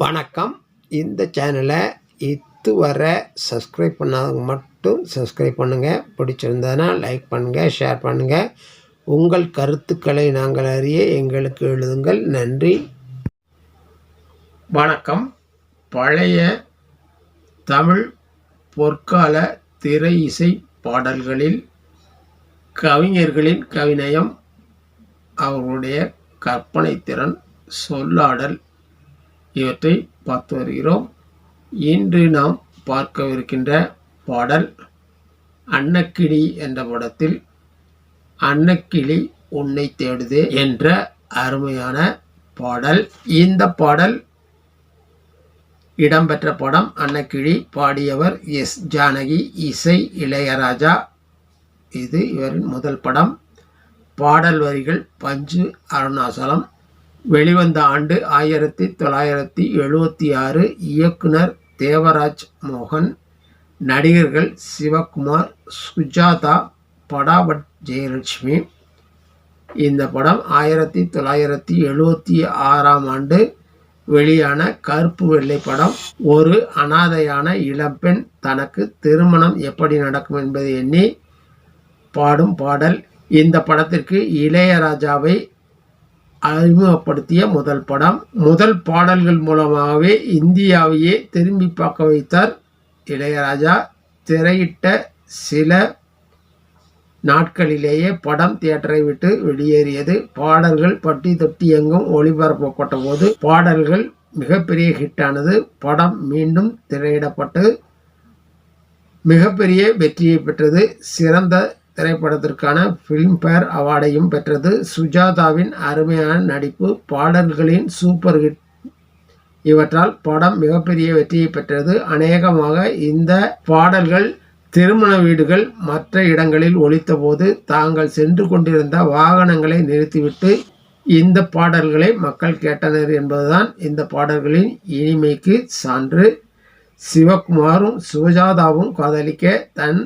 வணக்கம். இந்த சேனலை இதுவரை சப்ஸ்கிரைப் பண்ணாதவங்க மட்டும் சப்ஸ்கிரைப் பண்ணுங்கள் பிடிச்சிருந்ததுன்னா லைக் பண்ணுங்கள் ஷேர் பண்ணுங்கள் உங்கள் கருத்துக்களை நாங்கள் அறிய எங்களுக்கு எழுதுங்கள். நன்றி. வணக்கம். பழைய தமிழ் பொற்கால திரை இசை பாடல்களில் கவிஞர்களின் கவிநயம் அவர்களுடைய கற்பனை திறன் சொல்லாடல் இவற்றை பார்த்து வருகிறோம். இன்று நாம் பார்க்கவிருக்கின்ற பாடல் அன்னக்கிளி என்ற படத்தில் அன்னக்கிளி உன்னை தேடுது என்ற அருமையான பாடல். இந்த பாடல் இடம்பெற்ற படம் அன்னக்கிளி பாடியவர் எஸ் ஜானகி இசை இளையராஜா. இது இவரின் முதல் படம். பாடல் வரிகள் பஞ்சு அருணாசலம் வெளிவந்த ஆண்டு ஆயிரத்தி தொள்ளாயிரத்தி எழுபத்தி ஆறு இயக்குனர் தேவராஜ் மோகன் நடிகர்கள் சிவகுமார் சுஜாதா படாபட் ஜெயலட்சுமி. இந்த படம் ஆயிரத்தி தொள்ளாயிரத்தி எழுபத்தி ஆறாம் ஆண்டு வெளியான கருப்பு வெள்ளை படம். ஒரு அனாதையான இளம்பெண் தனக்கு திருமணம் எப்படி நடக்கும் என்பதை எண்ணி பாடும் பாடல். இந்த படத்திற்கு இளையராஜாவை அறிமுகப்படுத்திய முதல் படம். முதல் பாடல்கள் மூலமாகவே இந்தியாவையே திரும்பி பார்க்க வைத்தார் இளையராஜா. திரையிட்ட சில நாட்களிலேயே படம் தியேட்டரை விட்டு வெளியேறியது. பாடல்கள் பட்டி தொட்டி எங்கும் ஒளிபரப்பப்பட்ட போது பாடல்கள் மிகப்பெரிய ஹிட்டானது. படம் மீண்டும் திரையிடப்பட்டு மிகப்பெரிய வெற்றியை பெற்றது. சிறந்த திரைப்படத்திற்கான ஃபிலிம்பேர் அவார்டையும் பெற்றது. சுஜாதாவின் அருமையான நடிப்பு பாடல்களின் சூப்பர் ஹிட் இவற்றால் படம் மிகப்பெரிய வெற்றியை பெற்றது. அநேகமாக இந்த பாடல்கள் திருமண வீடுகள் மற்ற இடங்களில் ஒழித்தபோது தாங்கள் சென்று கொண்டிருந்த வாகனங்களை நிறுத்திவிட்டு இந்த பாடல்களை மக்கள் கேட்டனர் என்பதுதான் இந்த பாடல்களின் இனிமைக்கு சான்று. சிவகுமாரும் சுஜாதாவும் காதலிக்க தன்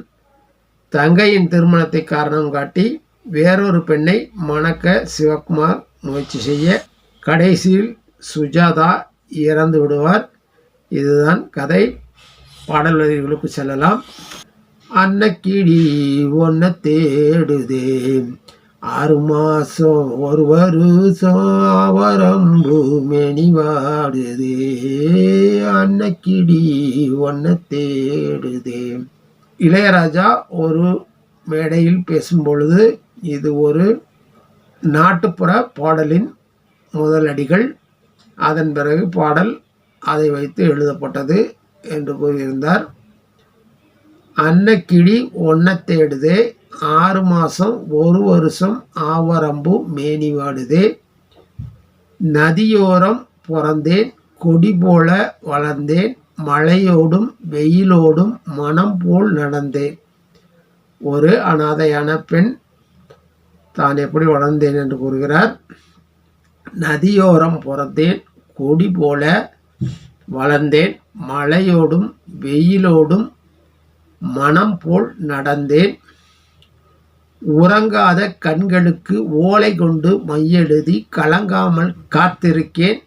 தங்கையின் திருமணத்தை காரணம் காட்டி வேறொரு பெண்ணை மணக்க சிவகுமார் முயற்சி செய்ய கடைசியில் சுஜாதா இறந்து விடுவார். இதுதான் கதை. பாடல் வரிகளுக்கு செல்லலாம். அன்னக்கிடி ஒன்ன தேடுதே ஆறு மாசம் ஒரு வருஷம் அவரம்பு மெனிவாடுதே. அன்னக்கிடி ஒன்ன தேடுதே இளையராஜா ஒரு மேடையில் பேசும்பொழுது இது ஒரு நாட்டுப்புற பாடலின் முதலடிகள். அதன் பிறகு பாடல் அதை வைத்து எழுதப்பட்டது என்று கூறியிருந்தார். அன்னக்கிளி ஒன்ன தேடுதே ஆறு மாதம் ஒரு வருஷம் ஆவரம்பு மேனி வாடுதே. நதியோரம் பிறந்தேன் கொடி போல வளர்ந்தேன் மழையோடும் வெயிலோடும் மனம் போல் நடந்தேன் ஒரு அனாதையான பெண் தான் எப்படி வளர்ந்தேன் என்று கூறுகிறார். நதியோரம் பிறந்தேன் கொடி போல வளர்ந்தேன் மழையோடும் வெயிலோடும் மனம் போல் நடந்தேன். உறங்காத கண்களுக்கு ஓலை கொண்டு மையெழுதி கலங்காமல் காத்திருக்கேன்.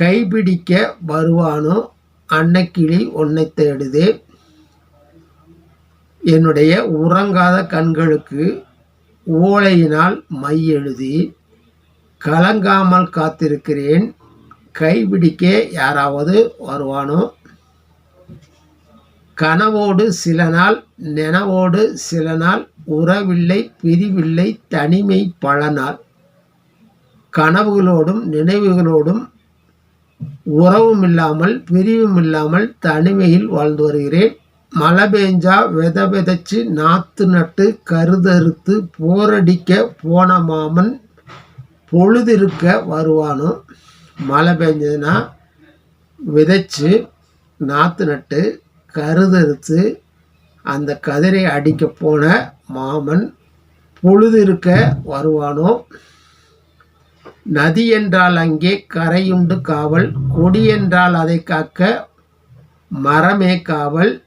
கைபிடிக்க வருவானோ? அன்னக்கிளி உன்னை தேடுது. என்னுடைய உறங்காத கண்களுக்கு ஓலையினால் மை எழுதி கலங்காமல் காத்திருக்கிறேன். கைபிடிக்க யாராவது வருவானோ? கனவோடு சில நாள் நெனவோடு சில நாள் உறவில்லை பிரிவில்லை தனிமை பல நாள். கனவுகளோடும் நினைவுகளோடும் உறவும் இல்லாமல் பிரிவும் இல்லாமல் தனிமையில் வாழ்ந்து வருகிறேன். மழை பெஞ்சா வித விதைச்சு நாற்று நட்டு கருதறுத்து போரடிக்க போன மாமன் பொழுதிருக்க வருவானோ? மழை பெஞ்சதுன்னா விதைச்சு நாற்று நட்டு கருதறுத்து அந்த கதிரை அடிக்க போன மாமன் பொழுது இருக்க வருவானோ? நதி என்றால் அங்கே கரையுண்டு காவல் கொடி என்றால் அதை காக்க மரமே காவல்.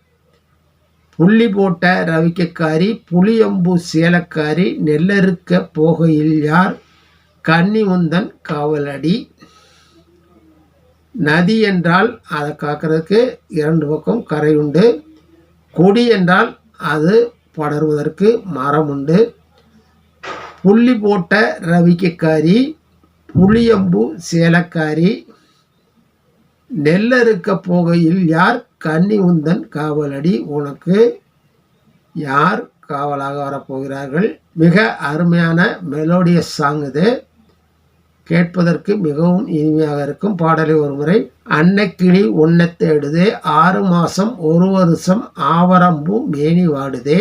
புள்ளி போட்ட ரவிக்கக்காரி புளியம்பு சேலக்காரி நெல்லறுக்க போகையில் யார்? கன்னி காவலடி. நதி என்றால் அதை காக்கிறதுக்கு இரண்டு பக்கம் கரை உண்டு கொடி என்றால் அது படர்வதற்கு மரம் உண்டு புள்ளி போட்ட ரவிக்கக்காரி புளியம்பு சேலக்காரி நெல்லறுக்க போகையில் யார் கன்னி உந்தன் காவலடி? உனக்கு யார் காவலாக வரப்போகிறார்கள்? மிக அருமையான மெலோடியஸ் சாங் இது. கேட்பதற்கு மிகவும் இனிமையாக இருக்கும் பாடலை ஒருமுறை அன்னைக்கிளி உன்னை தேடுதே ஆறு மாதம் ஒரு வருஷம் ஆவரம்பு மேனி வாடுதே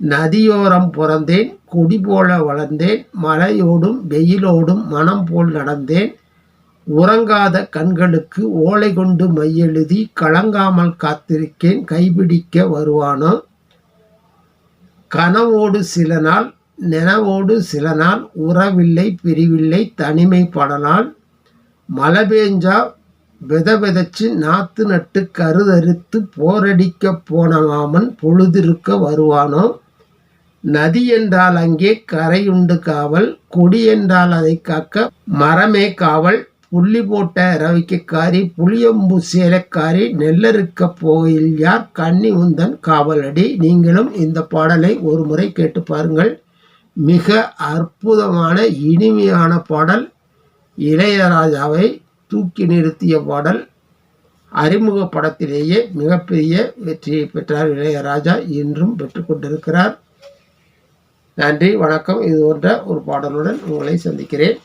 நதியோரம் பிறந்தேன் கொடி போல வளர்ந்தேன் மலையோடும் வெயிலோடும் மனம் போல் நடந்தேன். உறங்காத கண்களுக்கு ஓலை கொண்டு மையெழுதி கலங்காமல் காத்திருக்கேன் கைபிடிக்க வருவானோ? கனவோடு சில நாள் நினவோடு சில நாள் உறவில்லை பிரிவில்லை தனிமைப்படனால் மழை பெஞ்சா வித விதைச்சு நாத்து நட்டு கருதறுத்து போரடிக்க போன மாமன் பொழுதிருக்க வருவானோ? நதி என்றால் அங்கே கரையுண்டு காவல் கொடி என்றால் அதை காக்க மரமே காவல். புள்ளி போட்ட ரவிக்கக்காரி புளியம்பு சேலக்காரி நெல்லறுக்க போயில் யார் கன்னி உந்தன் காவலடி? நீங்களும் இந்த பாடலை ஒரு முறை கேட்டு பாருங்கள். மிக அற்புதமான இனிமையான பாடல். இளையராஜாவை தூக்கி நிறுத்திய பாடல். அறிமுக படத்திலேயே மிகப்பெரிய வெற்றியை பெற்றார் இளையராஜா. இன்றும் பெற்றுக்கொண்டிருக்கிறார் நன்றி வணக்கம். இது போன்ற ஒரு பாடலுடன் உங்களை சந்திக்கிறேன்.